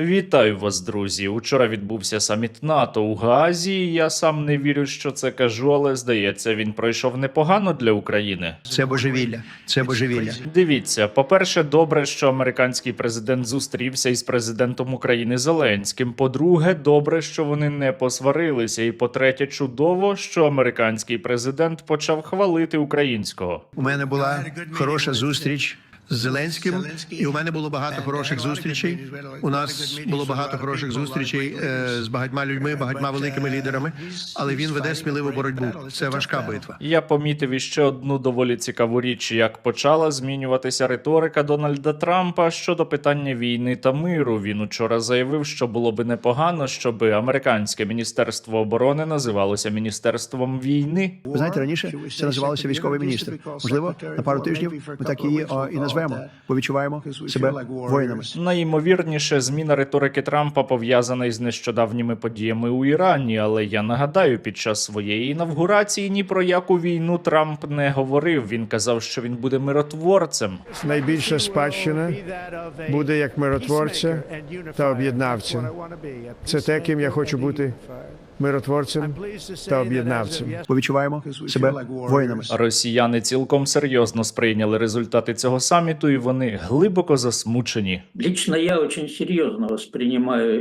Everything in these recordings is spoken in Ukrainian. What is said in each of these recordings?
Вітаю вас, друзі. Учора відбувся саміт НАТО у Гаазі. Я сам не вірю, що це кажу, але здається, він пройшов непогано для України. Це божевілля. Це божевілля. Дивіться, по-перше, добре, що американський президент зустрівся із президентом України Зеленським. По-друге, добре, що вони не посварилися. І по-третє, чудово, що американський президент почав хвалити українського. У мене була хороша зустріч з Зеленським, і у мене було багато хороших зустрічей. У нас було багато хороших зустрічей е, з багатьма людьми, багатьма великими лідерами. Але він веде сміливу боротьбу. Це важка битва. Я помітив іще одну доволі цікаву річ, як почала змінюватися риторика Дональда Трампа щодо питання війни та миру. Він учора заявив, що було би непогано, щоб американське міністерство оборони називалося міністерством війни. Ви знаєте, раніше це називалося військовий міністр. Можливо, на пару тижнів ми так її о, і назвемо, бо відчуваємо себе воїнами. Найімовірніше, зміна риторики Трампа пов'язана із нещодавніми подіями у Ірані. Але я нагадаю, під час своєї інавгурації ні про яку війну Трамп не говорив. Він казав, що він буде миротворцем. найбільша спадщина буде як миротворця та об'єднавця. Це те, ким я хочу бути миротворцем та об'єднавцем. Повідчуваємо себе воїнами. Росіяни цілком серйозно сприйняли результати цього саміту, і вони глибоко засмучені. Лично я очень серйозно сприймаю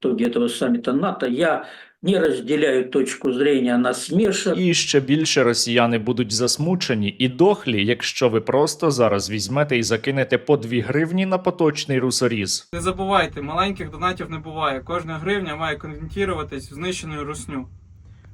ітоги цього саміту саммита НАТО. Я не розділяють точку зрення на смешок. І ще більше росіяни будуть засмучені і дохлі, якщо ви просто зараз візьмете і закинете по 2 гривні на поточний русоріз. Не забувайте, маленьких донатів не буває. Кожна гривня має конвертуватись в знищеною русню.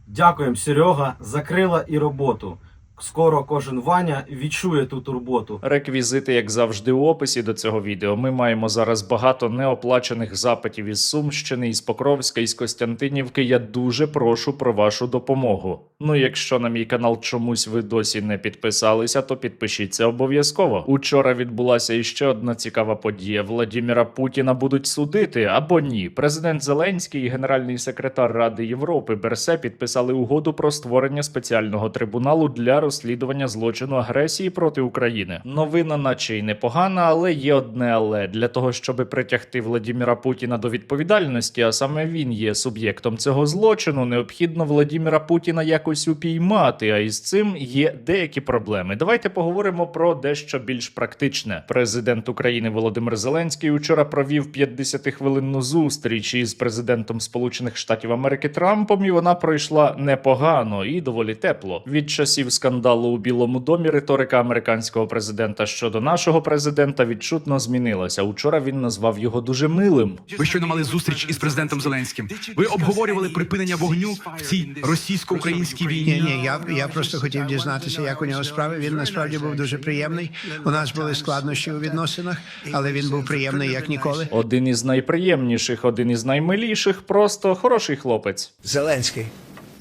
Дякуємо, Серега, за крила і роботу. Скоро кожен Ваня відчує ту турботу. Реквізити, як завжди, у описі до цього відео. Ми маємо зараз багато неоплачених запитів із Сумщини, із Покровська, із Костянтинівки. Я дуже прошу про вашу допомогу. Ну, якщо на мій канал чомусь ви досі не підписалися, то підпишіться обов'язково. Учора відбулася іще одна цікава подія. Владіміра Путіна будуть судити або ні. Президент Зеленський і генеральний секретар Ради Європи Берсе підписали угоду про створення спеціального трибуналу для розслідування злочину агресії проти України. Новина, наче й непогана, але є одне але для того, щоб притягти Владіміра Путіна до відповідальності, а саме він є суб'єктом цього злочину. Необхідно Владіміра Путіна якось упіймати. А із цим є деякі проблеми. Давайте поговоримо про дещо більш практичне. Президент України Володимир Зеленський учора провів 50-хвилинну зустріч із президентом Сполучених Штатів Америки Трампом, і вона пройшла непогано і доволі тепло. Від часів скандалу у Білому домі риторика американського президента щодо нашого президента відчутно змінилася. Учора він назвав його дуже милим. Ви щойно мали зустріч із президентом Зеленським. Ви обговорювали припинення вогню в цій російсько-українській війні. Ні, ні, я, я просто хотів дізнатися, як у нього справи. Він насправді був дуже приємний. У нас були складнощі у відносинах, але він був приємний як ніколи. Один із найприємніших, один із наймиліших, просто хороший хлопець. Зеленський.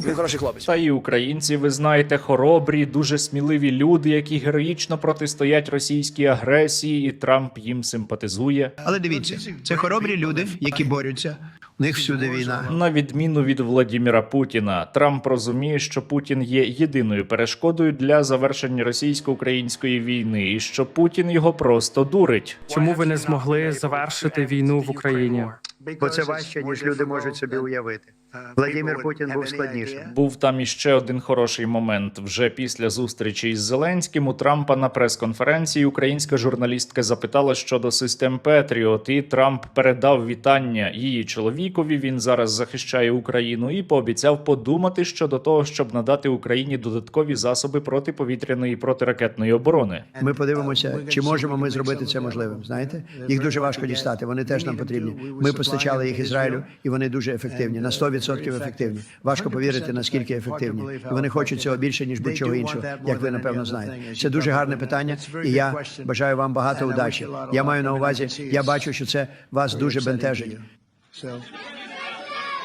Він хороший хлопець. Та і українці, ви знаєте, хоробрі, дуже сміливі люди, які героїчно протистоять російській агресії, і Трамп їм симпатизує. Але дивіться, це хоробрі люди, які борються. У них всюди війна. На відміну від Владіміра Путіна, Трамп розуміє, що Путін є єдиною перешкодою для завершення російсько-української війни, і що Путін його просто дурить. Чому ви не змогли завершити війну в Україні? Бо це важче, ніж люди можуть собі уявити. Владимир Путін був складнішим. Був там іще один хороший момент. Вже після зустрічі із Зеленським у Трампа на прес-конференції українська журналістка запитала щодо систем Петріот, і Трамп передав вітання її чоловікові. Він зараз захищає Україну і пообіцяв подумати щодо того, щоб надати Україні додаткові засоби протиповітряної і протиракетної оборони. Ми подивимося, чи можемо ми зробити це можливим. Знаєте, їх дуже важко дістати. Вони теж нам потрібні. Ми постачали їх Ізраїлю, і вони дуже ефективні. На 100% ефективні. Важко повірити, наскільки ефективні. І вони хочуть цього більше ніж будь-чого іншого, як ви напевно знаєте. Це дуже гарне питання, і я бажаю вам багато удачі. Я маю на увазі, я бачу, що це вас дуже бентежить.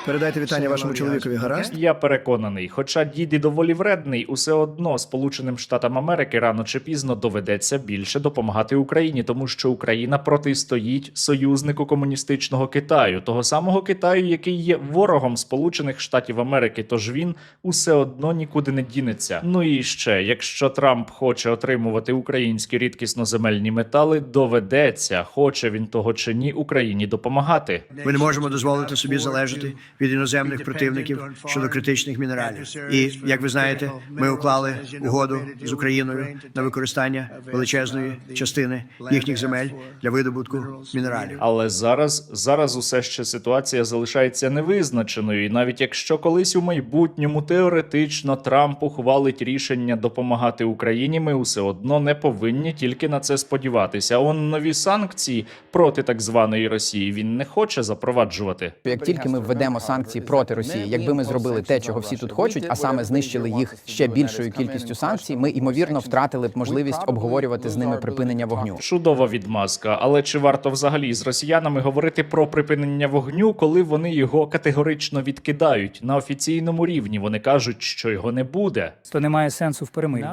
Передайте вітання вашому чоловікові, гаразд? Я переконаний, хоча дід і доволі вредний, усе одно Сполученим Штатам Америки рано чи пізно доведеться більше допомагати Україні, тому що Україна протистоїть союзнику комуністичного Китаю, того самого Китаю, який є ворогом Сполучених Штатів Америки. Тож він усе одно нікуди не дінеться. Ну і ще, якщо Трамп хоче отримувати українські рідкісноземельні метали, доведеться, хоче він того чи ні, Україні допомагати. Ми не можемо дозволити собі залежати від іноземних противників щодо критичних мінералів. І як ви знаєте, ми уклали угоду з Україною на використання величезної частини їхніх земель для видобутку мінералів. Але зараз, зараз усе ще ситуація залишається невизначеною, і навіть якщо колись у майбутньому теоретично Трамп ухвалить рішення допомагати Україні, ми усе одно не повинні тільки на це сподіватися. Он нові санкції проти так званої Росії він не хоче запроваджувати. Як тільки ми введемо санкції проти Росії, якби ми зробили те, чого всі тут хочуть, а саме знищили їх ще більшою кількістю санкцій, ми ймовірно втратили б можливість обговорювати з ними припинення вогню. Чудова відмазка, але чи варто взагалі з росіянами говорити про припинення вогню, коли вони його категорично відкидають на офіційному рівні? Вони кажуть, що його не буде. то немає сенсу в перемир'ї.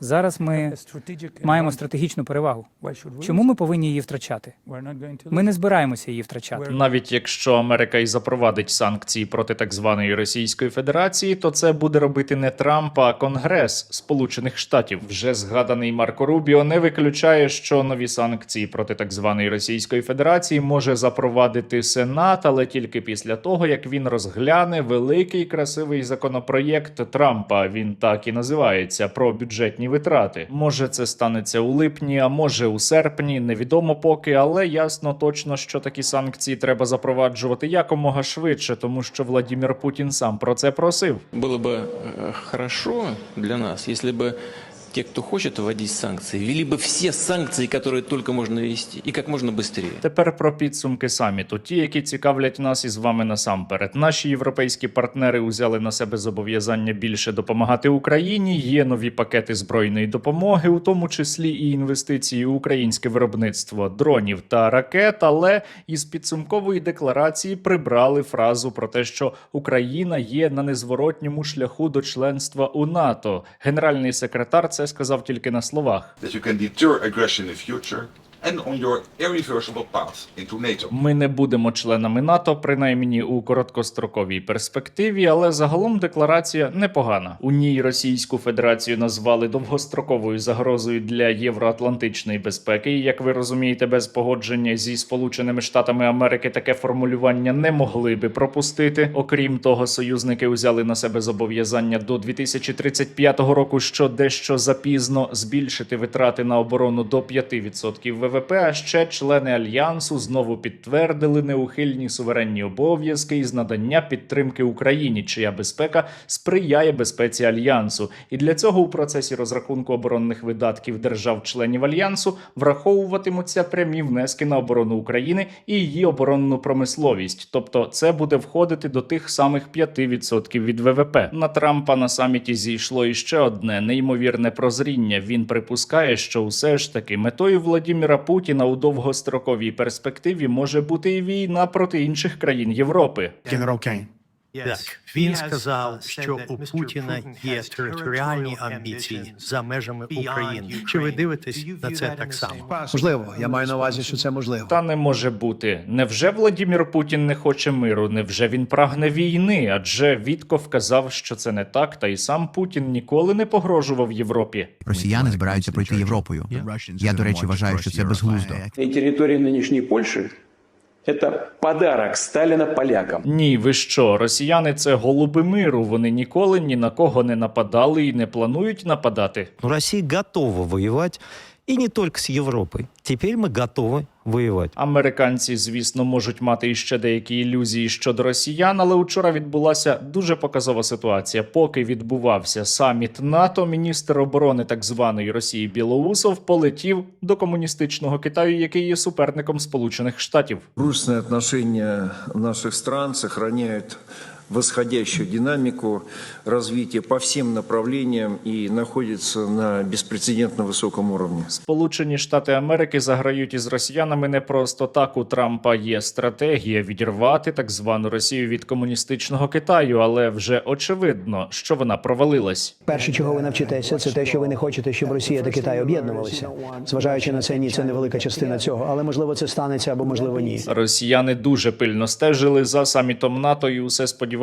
Зараз ми маємо стратегічну перевагу. Чому ми повинні її втрачати? Ми не збираємося її втрачати. Навіть якщо Америка і запровадить санкції проти так званої Російської Федерації, то це буде робити не Трамп, а Конгрес Сполучених Штатів. Вже згаданий Марко Рубіо не виключає, що нові санкції проти так званої Російської Федерації може запровадити Сенат, але тільки після того, як він розгляне великий красивий законопроєкт Трампа. Він так і називається про бюджетні витрати. Може, це станеться у липні, а може у серпні. Невідомо поки, але ясно точно, що такі санкції треба запроваджувати якомога швидше, тому що Владімір Путін сам про це просив. Было бы э, хорошо для нас, если бы те, кто хочет вводить санкции, ввели бы все санкции, которые только можно ввести, и как можно быстрее. Тепер про підсумки саміту, ті, які цікавлять нас із вами насамперед. Наші європейські партнери узяли на себе зобов'язання більше допомагати Україні. Є нові пакети збройної допомоги, у тому числі і інвестиції у українське виробництво дронів та ракет. Але із підсумкової декларації прибрали фразу про те, що Україна є на незворотньому шляху до членства у НАТО. Генеральний секретар це сказав тільки на словах. that you can deter aggression in future and on your irreversible path into NATO. Ми не будемо членами НАТО, принаймні у короткостроковій перспективі, але загалом декларація непогана. У ній Російську Федерацію назвали довгостроковою загрозою для євроатлантичної безпеки. Як ви розумієте, без погодження зі Сполученими Штатами Америки таке формулювання не могли би пропустити. Окрім того, союзники узяли на себе зобов'язання до 2035 року, що дещо запізно збільшити витрати на оборону до 5% ВВП. А ще члени альянсу знову підтвердили неухильні суверенні обов'язки із надання підтримки Україні, чия безпека сприяє безпеці альянсу. І для цього у процесі розрахунку оборонних видатків держав-членів альянсу враховуватимуться прямі внески на оборону України і її оборонну промисловість. Тобто, це буде входити до тих самих 5% від ВВП. На Трампа на саміті зійшло іще одне неймовірне прозріння. Він припускає, що усе ж таки метою Владіміра Путіна у довгостроковій перспективі може бути і війна проти інших країн Європи. Генерал Кейн. Так, він сказав, що у Путіна є територіальні амбіції за межами України. Чи ви дивитесь на це так само? Можливо, я маю на увазі, що це можливо. Та не може бути. Невже Владімір Путін не хоче миру? Невже він прагне війни? Адже Вітко вказав, що це не так, та й сам Путін ніколи не погрожував Європі. Росіяни збираються пройти Європою. Я, до речі, вважаю, що це безглуздо. И территория нынешней Польши – это подарок Сталіна полякам. Ні, ви що? Росіяни це голуби миру. Вони ніколи ні на кого не нападали і не планують нападати. Росія готова воювати і не тільки з Європою. Тепер ми готові воювати. Американці, звісно, можуть мати іще деякі ілюзії щодо росіян, але учора відбулася дуже показова ситуація. Поки відбувався саміт НАТО, міністр оборони так званої Росії Білоусов полетів до комуністичного Китаю, який є суперником Сполучених Штатів. Дружественные отношения наших стран сохраняют восходящую динамику развития по всем направлениям и находится на беспрецедентно высоком уровне. Сполучені Штати Америки заграють із росіянами не просто так. У Трампа є стратегія відірвати так звану Росію від комуністичного Китаю, але вже очевидно, що вона провалилась. Перше, чого ви навчитеся, це те, що ви не хочете, щоб Росія та Китай об'єднувалися. Зважаючи на це, ні, це невелика частина цього, але можливо це станеться або можливо ні. Росіяни дуже пильно стежили за самітом НАТО і усе сподівалися,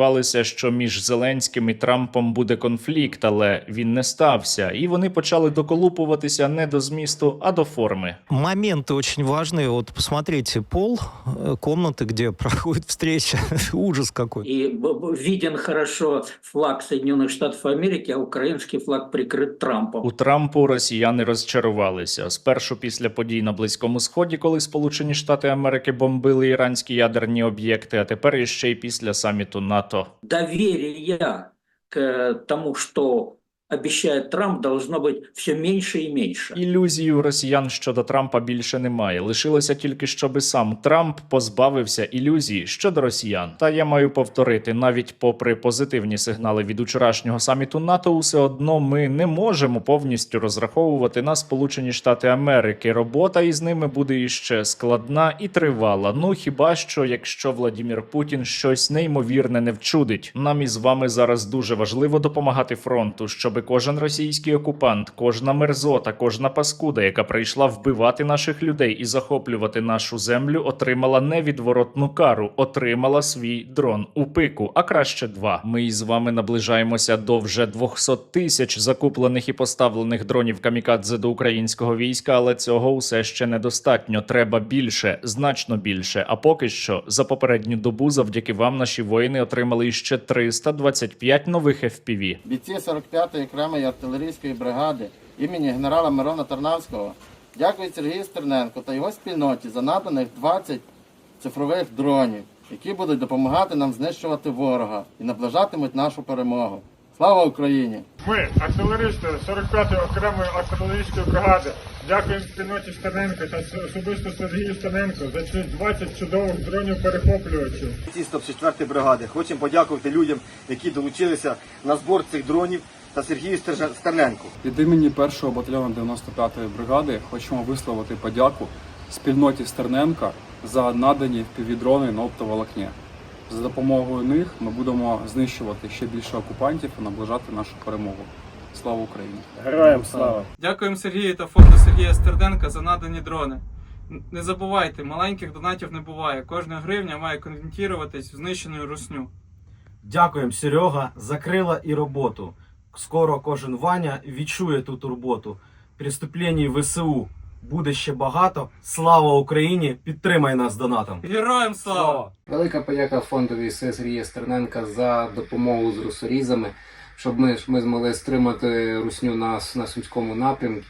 що між Зеленським і Трампом буде конфлікт, але він не стався, і вони почали доколупуватися не до змісту, а до форми. Моменты очень важные. Вот посмотрите, пол э, комнаты, где проходит встреча. Ужас какой. И б- б- виден хорошо флаг Соединенных Штатов Америки, а украинский флаг прикрыт Трампом. У Трампу росіяни розчарувалися спершу після подій на Близькому Сході, коли Сполучені Штати Америки бомбили іранські ядерні об'єкти, а тепер іще й після саміту НАТО. Доверия к тому, что обещает Трамп, должно быть все меньше и меньше. Ілюзій у росіян щодо Трампа більше немає. Лишилося тільки, щоби сам Трамп позбавився ілюзій щодо росіян. Та я маю повторити, навіть попри позитивні сигнали від учорашнього саміту НАТО, усе одно ми не можемо повністю розраховувати на Сполучені Штати Америки. Робота із ними буде іще складна і тривала. Ну хіба що, якщо Владімір Путін щось неймовірне не вчудить. Нам із вами зараз дуже важливо допомагати фронту, щоби кожен російський окупант, кожна мерзота, кожна паскуда, яка прийшла вбивати наших людей і захоплювати нашу землю, отримала невідворотну кару, отримала свій дрон у пику, а краще два. Ми із вами наближаємося до вже 200 тисяч закуплених і поставлених дронів камікадзе до українського війська, але цього усе ще недостатньо. Треба більше, значно більше. А поки що за попередню добу, завдяки вам, наші воїни отримали іще 325 нових FPV. Бійці 45-ї окремої артилерійської бригади імені генерала Мирона Тарнавського дякують Сергію Стерненко та його спільноті за наданих 20 цифрових дронів, які будуть допомагати нам знищувати ворога і наближатимуть нашу перемогу. Слава Україні! Ми, артилеристи 45-ї окремої артилерійської бригади, дякуємо спільноті Стерненко та особисто Сергію Стерненко за ці 20 чудових дронів перехоплювачів. Ці 104 бригади. Хочемо подякувати людям, які долучилися на збор цих дронів та Сергію Стерненку. Від імені 1-го батальйону 95-ї бригади хочемо висловити подяку спільноті Стерненка за надані півдрони на оптоволокні. За допомогою них ми будемо знищувати ще більше окупантів і наближати нашу перемогу. Слава Україні! Героям слава! Дякуємо Сергію та фонду Сергія Стерденка за надані дрони. Не забувайте, маленьких донатів не буває. Кожна гривня має конвертуватись в знищену русню. Дякуємо, Серега, за крила і роботу. Скоро кожен Ваня відчує ту турботу. При вступленні в ВСУ буде ще багато. Слава Україні! Підтримай нас донатом! Героям слава! Велика подяка фондові Сергія Стерненка за допомогу з русорізами, щоб ми, ми змогли стримати русню на, на сумському напрямку.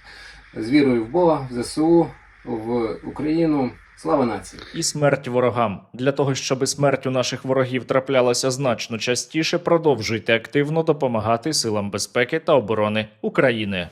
З вірою в Бога, в ЗСУ, в Україну. Слава нації! І смерть ворогам для того, щоб смерть у наших ворогів траплялася значно частіше. Продовжуйте активно допомагати силам безпеки та оборони України.